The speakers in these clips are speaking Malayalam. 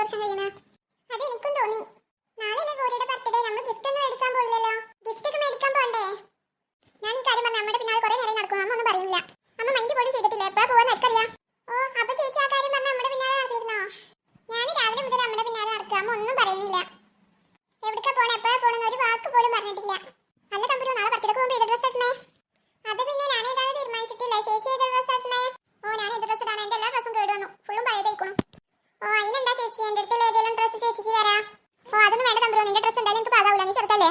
വർഷം കഴിയണ അത് എനിക്കും തോന്നി. നാളെയല്ലേ ഗൗരിയുടെ ബർത്ത്ഡേ നമ്മൾ ഗിഫ്റ്റ് ഒന്നും മേടിക്കാൻ പോയില്ലല്ലോ. ഗിഫ്റ്റ് ഒക്കെ മേടിക്കാൻ പോണ്ടേ? ഞാൻ ഈ കാര്യം പറഞ്ഞ അമ്മയുടെ പിന്നാലെ കുറെ നേരം നടക്കും. അമ്മ ഒന്നും പറയുന്നില്ല. അമ്മ മൈൻഡ് പോലും ചെയ്തിട്ടില്ല. എപ്പോഴാ പോവാൻ ഓ അപ്പൊ ചേച്ചി ആ കാര്യം പറഞ്ഞ അമ്മയുടെ പിന്നാലെ നടന്നിരുന്നോ? ഞാൻ രാവിലെ മുതൽ അമ്മയുടെ പിന്നാലെ നടക്കുക. അമ്മ ഒന്നും പറയുന്നില്ല. എവിടേക്കാ പോണേ? എപ്പോഴാ പോണെന്ന് ഒരു വാക്ക് പോലും പറഞ്ഞിട്ടില്ല. ചേച്ചിക്ക് തരാം ഓ അതൊന്നും വേണ്ട തമ്പുരോ. നിന്റെ ഡ്രസ്സ് എന്തായാലും എനിക്ക് പാകാവൂല. നീ ചെറുതല്ലേ?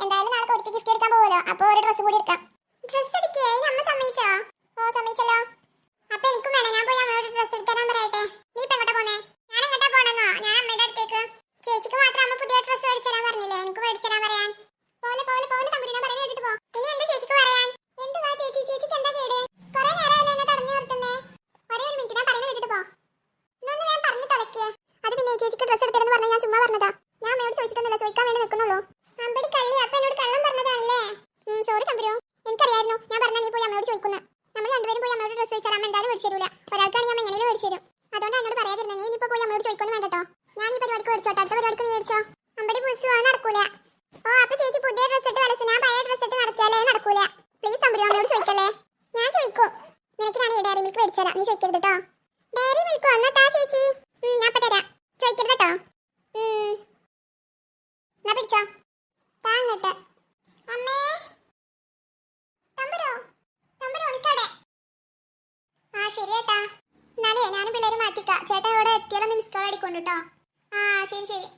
എന്തായാലും നാളെ കൊടുത്ത് ഗിഫ്റ്റ് എടുക്കാൻ പോകുമല്ലോ അപ്പോൾ ഒരു ഡ്രസ്സ് കൂടി എടുക്കാം ഡ്രസ്സ് എടുക്കേ അതിന് അമ്മ സമ്മതിച്ചോ ഓ സമ്മതിച്ചല്ലോ അപ്പൊ എനിക്കും വേണം ഞാൻ പോയി അമ്മയോട് ഡ്രസ്സ് എടുത്ത് തരാൻ പറയട്ടെ നീ ഇപ്പൊ എങ്ങോട്ടാ പോന്നേ ഞാൻ എങ്ങോട്ടാ പോണെന്നോ ഞാൻ അമ്മയുടെ അടുത്തേക്ക് ചേച്ചിക്ക് മാത്രം അമ്മ പുതിയ ഡ്രസ്സ് മേടിച്ചു തരാൻ പറഞ്ഞില്ലേ എനിക്ക് മേടിച്ചു തരാൻ പറയാൻ പോലെ പോലെ പോലെ തമ്പുരു ഞാൻ പറയുന്നത് കേട്ടിട്ട് പോ ഇനി എന്താ ചേച്ചിക്ക് പറയാൻ എന്തുവാ ചേച്ചി ചേച്ചിക്ക് എന്താ കേട് കുറെ നേരമല്ലേ എന്നെ തടഞ്ഞു നിർത്തുന്നേ ഒരേ ഒരു മിനിറ്റ് ഞാൻ പറയുന്നത് കേട്ടിട്ട് പോ ഇന്നൊന്ന് ഞാൻ പറഞ്ഞു തുറക്കുക അത് പിന്നെ ചേച്ചിക്ക് ഡ്രസ്സ് എടുത്തരെന്ന് പറഞ്ഞാൽ ഞാൻ ചുമ്മാ പറഞ്ഞതാ. ഞാൻ അമ്മയോട് ചോദിച്ചിട്ടൊന്നുമില്ല ചോദിക്കാൻ വേണ്ടി നിൽക്കുന്നുള്ളൂ. അമ്പടി കള്ളി അപ്പ എന്നോട് കള്ളം പറഞ്ഞതാണല്ലേ? സോറി തമ്പുരു. എനിക്കറിയായിരുന്നു ഞാൻ പറഞ്ഞ നീ പോയി അമ്മയോട് ചോദിക്കുന്നു. നമ്മൾ രണ്ടുപേരും പോയി അമ്മയോട് ഡ്രസ്സ് വെച്ചാൽ അമ്മ എന്തായാലും മേടിച്ചു തരൂല. ഒരാൾക്കാണ് ഞാൻ എങ്ങനെയും മേടിച്ചു തരും. അതുകൊണ്ട് എന്നോട് പറയാതിരുന്നത് നീ ഇനിയിപ്പോ പോയി അമ്മയോട് ചോദിക്കൊന്നും വേണ്ടട്ടോ ഞാൻ ഈ പരിപാടിക്ക് മേടിച്ചോട്ടെ അടുത്ത പരിപാടിക്ക് നീ മേടിച്ചോ? അമ്പടി പുസ്സു അത് നടക്കൂല. ഓ അപ്പൊ ചേച്ചി പുതിയ ഡ്രസ്സ് ഇട്ട് വലച്ചു ഞാൻ പഴയ ഡ്രസ്സ് ഇട്ട് നടക്കിയാലേ നടക്കൂല. പ്ലീസ് തമ്പുരു അമ്മയോട് ചോദിക്കല്ലേ? ഞാൻ ചോദിക്കും. നിനക്ക് ഞാൻ ഈ ഡയറി മിൽക്ക് മേടിച്ചു തരാം. നീ ചോദിക്കരുത് കേട്ടോ ഡയറി മിൽക്ക് വന്നിട്ടാ ചേച്ചി ഉം, ഞാൻ ഇപ്പൊ തരാം ചോദിക്കരുത് കേട്ടോ ഉം. എന്നാ പിടിച്ചോ താ അങ്ങട്ട് അമ്മേ തമ്പുരോ തമ്പുരോ നിക്കവിടെ ആ ശരി ഏട്ടാ എന്നാലേ ഞാനും പിള്ളേരും മാറ്റിക്കാം. ചേട്ടാ ഇവിടെ എത്തിയാലൊന്ന് മിസ് കോൾ അടിക്കൊണ്ടു ആ ശരി ശരി.